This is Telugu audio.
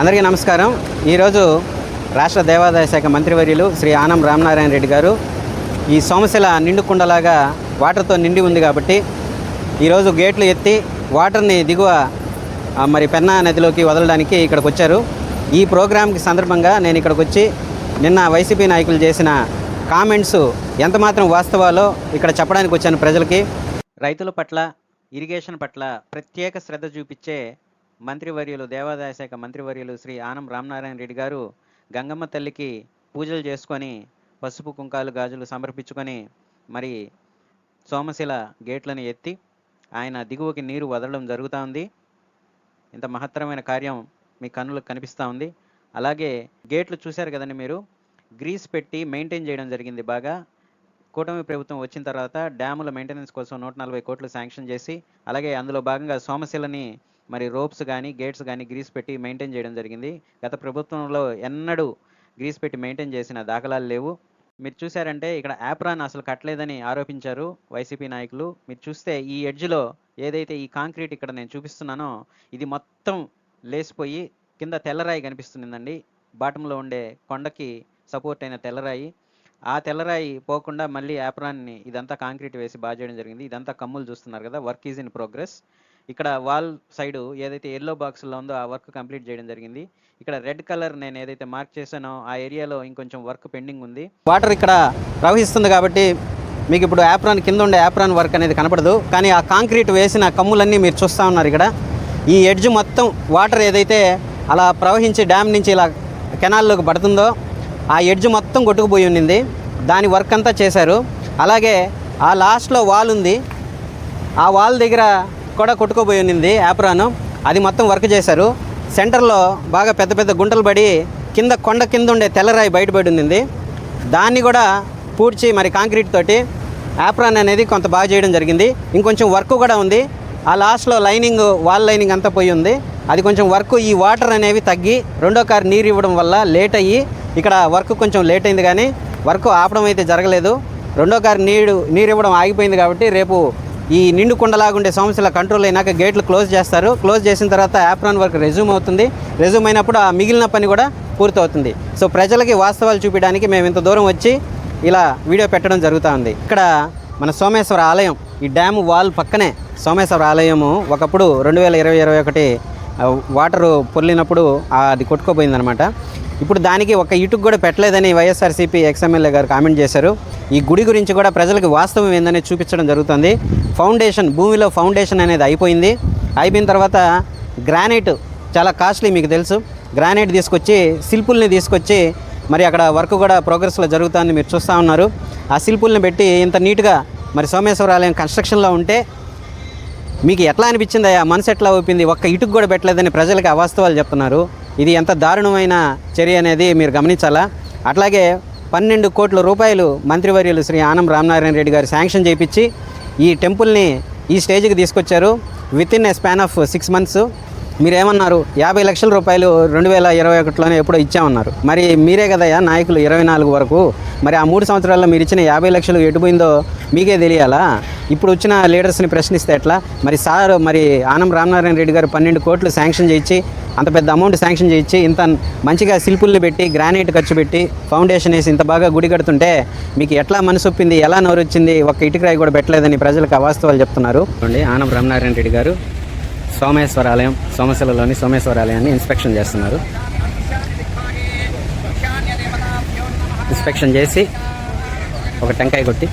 అందరికీ నమస్కారం. ఈరోజు రాష్ట్ర దేవాదాయ శాఖ మంత్రివర్యులు శ్రీ ఆనం రామనారాయణ రెడ్డి గారు ఈ సోమశిల నిండుకుండలాగా వాటర్తో నిండి ఉంది కాబట్టి ఈరోజు గేట్లు ఎత్తి వాటర్ని దిగువ మరి పెన్నా నదిలోకి వదలడానికి ఇక్కడికి వచ్చారు. ఈ ప్రోగ్రాంకి సందర్భంగా నేను ఇక్కడికి వచ్చి నిన్న వైసీపీ నాయకులు చేసిన కామెంట్స్ ఎంతమాత్రం వాస్తవాలో ఇక్కడ చెప్పడానికి వచ్చాను ప్రజలకి. రైతుల పట్ల ఇరిగేషన్ పట్ల ప్రత్యేక శ్రద్ధ చూపించే మంత్రివర్యులు దేవాదాయ శాఖ మంత్రివర్యులు శ్రీ ఆనం రామనారాయణ రెడ్డి గారు గంగమ్మ తల్లికి పూజలు చేసుకొని పసుపు కుంకాలు గాజులు సమర్పించుకొని మరి సోమశిల గేట్లను ఎత్తి ఆయన దిగువకి నీరు వదలడం జరుగుతూ ఉంది. ఇంత మహత్తరమైన కార్యం మీ కన్నులకు కనిపిస్తూ ఉంది. అలాగే గేట్లు చూశారు కదండి మీరు? గ్రీస్ పెట్టి మెయింటైన్ చేయడం జరిగింది బాగా. కూటమి ప్రభుత్వం వచ్చిన తర్వాత డ్యాముల మెయింటెనెన్స్ కోసం నూట నలభై కోట్లు శాంక్షన్ చేసి అలాగే అందులో భాగంగా సోమశిలని మరి రోప్స్ కానీ గేట్స్ కానీ గ్రీస్ పెట్టి మెయింటైన్ చేయడం జరిగింది. గత ప్రభుత్వంలో ఎన్నడూ గ్రీస్ పెట్టి మెయింటైన్ చేసిన దాఖలాలు లేవు. మీరు చూసారంటే ఇక్కడ యాప్రాన్ అసలు కట్టలేదని ఆరోపించారు వైసీపీ నాయకులు. మీరు చూస్తే ఈ ఎడ్జ్లో ఏదైతే ఈ కాంక్రీట్ ఇక్కడ నేను చూపిస్తున్నానో ఇది మొత్తం లేసిపోయి కింద తెల్లరాయి కనిపిస్తుందండి. బాటంలో ఉండే కొండకి సపోర్ట్ అయిన తెల్లరాయి. ఆ తెల్లరాయి పోకుండా మళ్ళీ యాప్రాన్ని ఇదంతా కాంక్రీట్ వేసి బాగా చేయడం జరిగింది. ఇదంతా కమ్ములు చూస్తున్నారు కదా వర్క్ ఈజ్ ఇన్ ప్రోగ్రెస్. ఇక్కడ వాల్ సైడ్ ఏదైతే ఎల్లో బాక్స్లో ఉందో ఆ వర్క్ కంప్లీట్ చేయడం జరిగింది. ఇక్కడ రెడ్ కలర్ నేను ఏదైతే మార్క్ చేశానో ఆ ఏరియాలో ఇంకొంచెం వర్క్ పెండింగ్ ఉంది. వాటర్ ఇక్కడ ప్రవహిస్తుంది కాబట్టి మీకు ఇప్పుడు యాప్రాన్ కింద ఉండే యాప్రాన్ వర్క్ అనేది కనపడదు. కానీ ఆ కాంక్రీట్ వేసిన కమ్ములన్నీ మీరు చూస్తూ ఉన్నారు ఇక్కడ. ఈ ఎడ్జ్ మొత్తం వాటర్ ఏదైతే అలా ప్రవహించి డ్యామ్ నుంచి ఇలా కెనాల్లోకి పడుతుందో ఆ ఎడ్జ్ మొత్తం కొట్టుకుపోయి ఉండింది. దాని వర్క్ అంతా చేశారు. అలాగే ఆ లాస్ట్లో వాల్ ఉంది. ఆ వాల్ దగ్గర కూడా కొట్టుకోపోయి ఉన్నింది యాప్రాను అది మొత్తం వర్క్ చేశారు. సెంటర్లో బాగా పెద్ద పెద్ద గుంటలు పడి కింద కొండ కింద ఉండే తెల్లరాయి బయటపడి ఉంది దాన్ని కూడా పూడ్చి మరి కాంక్రీట్ తోటి యాప్రాన్ అనేది కొంత బాగా చేయడం జరిగింది. ఇంకొంచెం వర్క్ కూడా ఉంది. ఆ లాస్ట్లో లైనింగ్ వాల్ లైనింగ్ అంతా పోయి ఉంది. అది కొంచెం వర్క్ ఈ వాటర్ అనేవి తగ్గి రెండో కారు నీరు ఇవ్వడం వల్ల లేట్ అయ్యి ఇక్కడ వర్క్ కొంచెం లేట్ అయింది కానీ వర్క్ ఆపడం అయితే జరగలేదు. రెండో కారు నీరు నీరు ఇవ్వడం ఆగిపోయింది కాబట్టి రేపు ఈ నిండు కుండలాగుండే సమస్యల కంట్రోల్ అయినాక గేట్లు క్లోజ్ చేస్తారు. క్లోజ్ చేసిన తర్వాత యాప్రాన్ వర్క్ రెజ్యూమ్ అవుతుంది. రెజ్యూమ్ అయినప్పుడు ఆ మిగిలిన పని కూడా పూర్తవుతుంది. సో ప్రజలకి వాస్తవాలు చూపించడానికి మేము ఇంత దూరం వచ్చి ఇలా వీడియో పెట్టడం జరుగుతూ ఉంది. ఇక్కడ మన సోమేశ్వర ఆలయం ఈ డ్యామ్ వాల్ పక్కనే సోమేశ్వర ఆలయము. ఒకప్పుడు రెండు వేల ఇరవై ఇరవై ఒకటి వాటర్ పొర్లినప్పుడు అది కొట్టుకోపోయిందనమాట ఇప్పుడు దానికి ఒక ఇటుకు కూడా పెట్టలేదని వైఎస్ఆర్సీపీ ఎక్స్ఎమ్మెల్యే గారు కామెంట్ చేశారు. ఈ గుడి గురించి కూడా ప్రజలకు వాస్తవం ఏందని చూపించడం జరుగుతుంది. ఫౌండేషన్ భూమిలో ఫౌండేషన్ అనేది అయిపోయింది. అయిపోయిన తర్వాత గ్రానైట్ చాలా కాస్ట్లీ మీకు తెలుసు. గ్రానైట్ తీసుకొచ్చి శిల్పుల్ని తీసుకొచ్చి మరి అక్కడ వర్క్ కూడా ప్రోగ్రెస్లో జరుగుతుందని మీరు చూస్తూ ఉన్నారు. ఆ శిల్పుల్ని పెట్టి ఇంత నీట్గా మరి సోమేశ్వర ఆలయం కన్స్ట్రక్షన్లో ఉంటే మీకు ఎట్లా అనిపించింది ఆ మనసు ఎట్లా ఊపింది? ఒక్క ఇటుకు కూడా పెట్టలేదని ప్రజలకు అవాస్తవాలు చెప్తున్నారు. ఇది ఎంత దారుణమైన చర్య అనేది మీరు గమనించాలా? అట్లాగే పన్నెండు కోట్ల రూపాయలు మంత్రివర్యులు శ్రీ ఆనం రామనారాయణ రెడ్డి గారు శాంక్షన్ చేయించి ఈ టెంపుల్ని ఈ స్టేజ్కి తీసుకొచ్చారు. Within a span of six months. మీరేమన్నారు? యాభై లక్షల రూపాయలు రెండు వేల ఇరవై ఒకటిలోనే ఎప్పుడో ఇచ్చామన్నారు. మరి మీరే కదయ్యా నాయకులు ఇరవై నాలుగు వరకు. మరి ఆ మూడు సంవత్సరాల్లో మీరు ఇచ్చిన యాభై లక్షలు ఎటుపోయిందో మీకే తెలియాలా? ఇప్పుడు వచ్చిన లీడర్స్ని ప్రశ్నిస్తే ఎట్లా? మరి సార్ మరి ఆనం రామనారాయణ రెడ్డి గారు పన్నెండు కోట్లు శాంక్షన్ చేయించి అంత పెద్ద అమౌంట్ శాంక్షన్ చేయించి ఇంత మంచిగా శిల్పుల్ని పెట్టి గ్రానైట్ ఖర్చు పెట్టి ఫౌండేషన్ వేసి ఇంత బాగా గుడి కడుతుంటే మీకు ఎట్లా మనసొప్పింది ఎలా నోరు వచ్చింది ఒక ఇటుకరాయి కూడా పెట్టలేదని ప్రజలకు అవాస్తవాలు చెప్తున్నారు. ఆనం రామనారాయణ రెడ్డి గారు. సోమేశ్వర ఆలయం సోమశిలలోని సోమేశ్వర ఆలయాన్ని ఇన్స్పెక్షన్ చేస్తున్నారు. ఇన్స్పెక్షన్ చేసి ఒక టెంకాయ కొట్టి